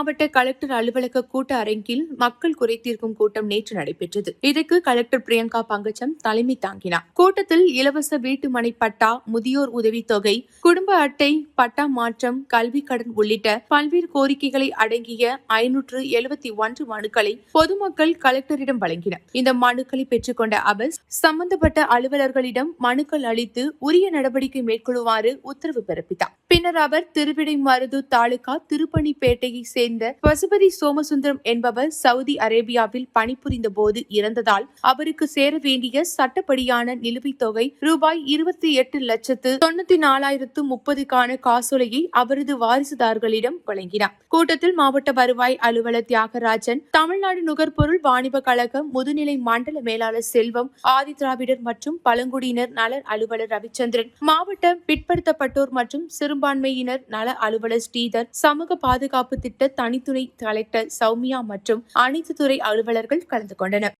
மாவட்ட கலெக்டர் அலுவலக கூட்ட அரங்கில் மக்கள் குறைத்தீர்க்கும் கூட்டம் நேற்று நடைபெற்றது. இதற்கு கலெக்டர் பிரியங்கா பங்கச்சம் தலைமை தாங்கினார். கூட்டத்தில் இலவச வீட்டு மனை பட்டா முதியோர் உதவித்தொகை குடும்ப அட்டை பட்டா மாற்றம் கல்வி கடன் உள்ளிட்ட பல்வேறு கோரிக்கைகளை அடங்கிய ஐநூற்று எழுபத்தி ஒன்று மனுக்களை பொதுமக்கள் கலெக்டரிடம் வழங்கினர். இந்த மனுக்களை பெற்றுக்கொண்ட அவர் சம்பந்தப்பட்ட அலுவலர்களிடம் மனுக்கள் அளித்து உரிய நடவடிக்கை மேற்கொள்ளுமாறு உத்தரவு பிறப்பித்தார். பின்னர் அவர் திருவிடைமருது தாலுகா திருப்பணிப்பேட்டையை சேர்ந்த பசுபதி சோமசுந்தரம் என்பவர் சவுதி அரேபியாவில் பணிபுரிந்த போது இறந்ததால் அவருக்கு சேர வேண்டிய சட்டப்படியான நிலுவைத் தொகை ரூபாய் இருபத்தி எட்டு லட்சத்து தொண்ணூத்தி நாலாயிரத்து முப்பதுக்கான காசோலையை அவரது வாரிசுதார்களிடம் வழங்கினார். கூட்டத்தில் மாவட்ட வருவாய் அலுவலர் தியாகராஜன் தமிழ்நாடு நுகர்பொருள் வாணிப கழகம் முதுநிலை மண்டல மேலாளர் செல்வம் ஆதி திராவிடர் மற்றும் பழங்குடியினர் நல அலுவலர் ரவிச்சந்திரன் மாவட்ட பிற்படுத்தப்பட்டோர் மற்றும் சிறுபான்மையினர் நல அலுவலர் ஸ்ரீதர் சமூக பாதுகாப்பு திட்ட தனித்துறை கலெக்டர் சௌமியா மற்றும் அனைத்து துறை அலுவலர்கள் கலந்து கொண்டனர்.